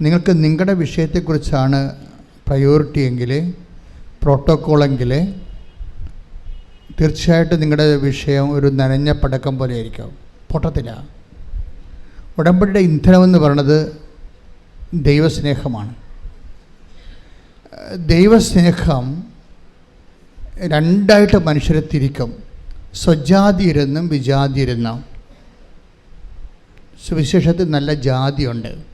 നിങ്ങൾക്ക് നിങ്ങളുടെ വിഷയത്തെക്കുറിച്ചാണ് പ്രയോറിറ്റി എങ്കിൽ പ്രോട്ടോക്കോളെങ്കിൽ തീർച്ചയായിട്ടും നിങ്ങളുടെ വിഷയം ഒരു നനഞ്ഞ പടക്കം പോലെ ആയിരിക്കും. പൊട്ടത്തില്ല. ഉടമ്പടിയുടെ ഇന്ധനമെന്ന് പറയുന്നത് ദൈവസ്നേഹമാണ്. ദൈവസ്നേഹം രണ്ടായിട്ട് മനുഷ്യരെ തിരിക്കും. സ്വജാതിയിരുന്നും വിജാതിയിരുന്നും സുവിശേഷത്തിൽ നല്ല ജാതിയുണ്ട്.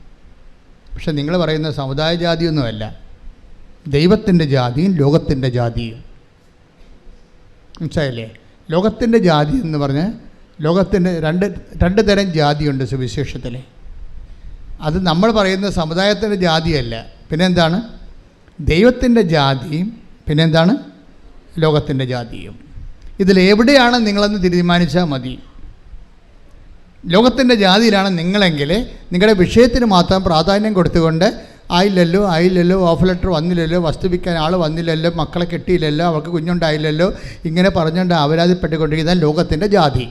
പക്ഷെ നിങ്ങൾ പറയുന്ന സമുദായ ജാതിയൊന്നുമല്ല ദൈവത്തിന്റെ ജാതിയും ലോകത്തിന്റെ ജാതിയും. മനസ്സിലായില്ലേ? ലോകത്തിന്റെ ജാതി എന്ന് പറഞ്ഞ് ലോകത്തിന്റെ രണ്ട് രണ്ട് തരം ജാതിയുണ്ട് സുവിശേഷത്തിൽ. അത് നമ്മൾ പറയുന്ന സമുദായത്തിന്റെ ജാതിയല്ല. പിന്നെന്താണ്? ദൈവത്തിന്റെ ജാതിയും പിന്നെന്താണ്? ലോകത്തിന്റെ ജാതിയും. ഇതിലെവിടെയാണ് നിങ്ങളെന്ന് തീരുമാനിച്ചാൽ മതി. ലോകത്തിന്റെ ജാതിയിലാണ് നിങ്ങളെങ്കിൽ നിങ്ങളുടെ വിഷയത്തിന് മാത്രം പ്രാധാന്യം കൊടുത്തുകൊണ്ട് ആയില്ലല്ലോ ആയില്ലല്ലോ ഓഫ് ലെറ്റർ വന്നില്ലല്ലോ വസ്തുവിക്കാൻ ആൾ വന്നില്ലല്ലോ മക്കളെ കെട്ടിയില്ലല്ലോ അവർക്ക് കുഞ്ഞുണ്ടായില്ലല്ലോ ഇങ്ങനെ പറഞ്ഞുകൊണ്ട് അപരാധിപ്പെട്ടുകൊണ്ടിരിക്കുന്ന ലോകത്തിന്റെ ജാതി.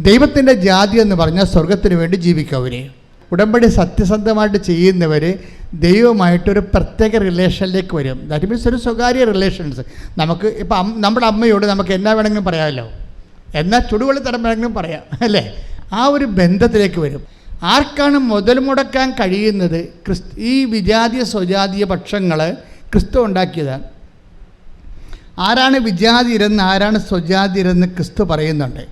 ദൈവത്തിന്റെ ജാതി എന്ന് പറഞ്ഞാൽ സ്വർഗത്തിന് വേണ്ടി ജീവിക്കവരെ. ഉടമ്പടി സത്യസന്ധമായിട്ട് ചെയ്യുന്നവർ ദൈവമായിട്ടൊരു പ്രത്യേക റിലേഷനിലേക്ക് വരും. ദാറ്റ് മീൻസ് ഒരു സ്വകാര്യ റിലേഷൻസ് നമുക്ക് ഇപ്പം നമ്മുടെ അമ്മയോട് നമുക്ക് എന്നാ വേണമെങ്കിലും പറയാമല്ലോ? എന്നാൽ ചുടുവെള്ളി തരം വേണമെങ്കിലും പറയാം. അല്ലേ? ആ ഒരു ബന്ധത്തിലേക്ക് വരും. ആർക്കാണ് മുതൽ മുടക്കാൻ കഴിയുന്നത്? ക്രിസ്തു ഈ വിജാതീയ സ്വജാതീയ പക്ഷങ്ങൾ ക്രിസ്തു ഉണ്ടാക്കിയതാണ്. ആരാണ് വിജാതിരെന്ന് ആരാണ് സ്വജാതിരെന്ന് ക്രിസ്തു പറയുന്നുണ്ട്.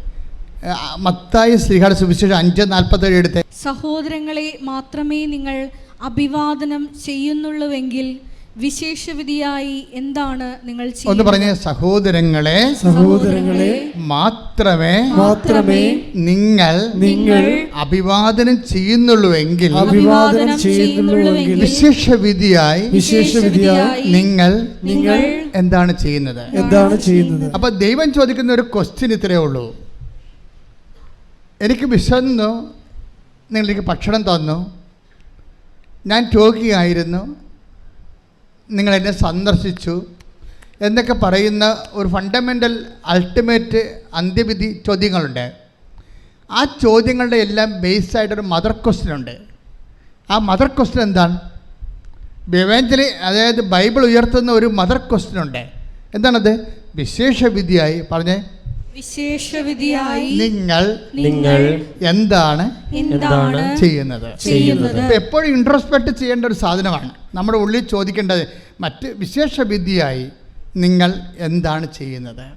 മത്തായ ശ്രീഹാട് സുവിശേഷം അഞ്ച് നാൽപ്പത്തേഴ് എടുത്ത്. സഹോദരങ്ങളെ മാത്രമേ നിങ്ങൾ അഭിവാദനം ചെയ്യുന്നുള്ളൂവെങ്കിൽ വിശേഷവിധിയായി എന്താണ് നിങ്ങൾ ഒന്ന് പറഞ്ഞ പറഞ്ഞ് സഹോദരങ്ങളെ സഹോദരങ്ങളെ മാത്രമേ മാത്രമേ നിങ്ങൾ നിങ്ങൾ അഭിവാദനം ചെയ്യുന്നുള്ളൂവെങ്കിൽ അഭിവാദനം ചെയ്യുന്നുള്ളൂവെങ്കിൽ വിശേഷവിധിയായി വിശേഷവിധിയായി നിങ്ങൾ നിങ്ങൾ എന്താണ് ചെയ്യുന്നത്? എന്താണ് ചെയ്യുന്നത്? അപ്പൊ ദൈവം ചോദിക്കുന്ന ഒരു ക്വസ്റ്റ്യൻ ഇത്രയേ ഉള്ളൂ. എനിക്ക് വിശന്നു നിങ്ങൾക്ക് ഭക്ഷണം തന്നു. ഞാൻ രോഗിയായിരുന്നു. നിങ്ങളെന്നെ സന്ദർശിച്ചു. എന്നൊക്കെ പറയുന്ന ഒരു ഫണ്ടമെന്റൽ അൾട്ടിമേറ്റ് അന്ത്യവിധി ചോദ്യങ്ങളുണ്ട്. ആ ചോദ്യങ്ങളുടെ എല്ലാം ബേസ്ഡായിട്ടൊരു മദർ ക്വസ്റ്റ്യൻ ഉണ്ട്. ആ മദർ ക്വസ്റ്റ്യൻ എന്താണ്? ബിവെഞ്ചലി അതായത് ബൈബിൾ ഉയർത്തുന്ന ഒരു മദർ ക്വസ്റ്റ്യൻ ഉണ്ട്. എന്താണത്? വിശേഷവിധിയായി പറഞ്ഞേ വിശേഷവിധിയായി നിങ്ങൾ നിങ്ങൾ എന്താണ് എന്താണ് ചെയ്യുന്നത്? ചെയ്യുന്നത്? എപ്പോഴും ഇൻട്രോസ്പെക്ട് ചെയ്യേണ്ട ഒരു സാധനമാണ്. നമ്മുടെ ഉള്ളിൽ ചോദിക്കേണ്ടത് മറ്റ് വിശേഷവിധിയായി നിങ്ങൾ എന്താണ് ചെയ്യുന്നത്?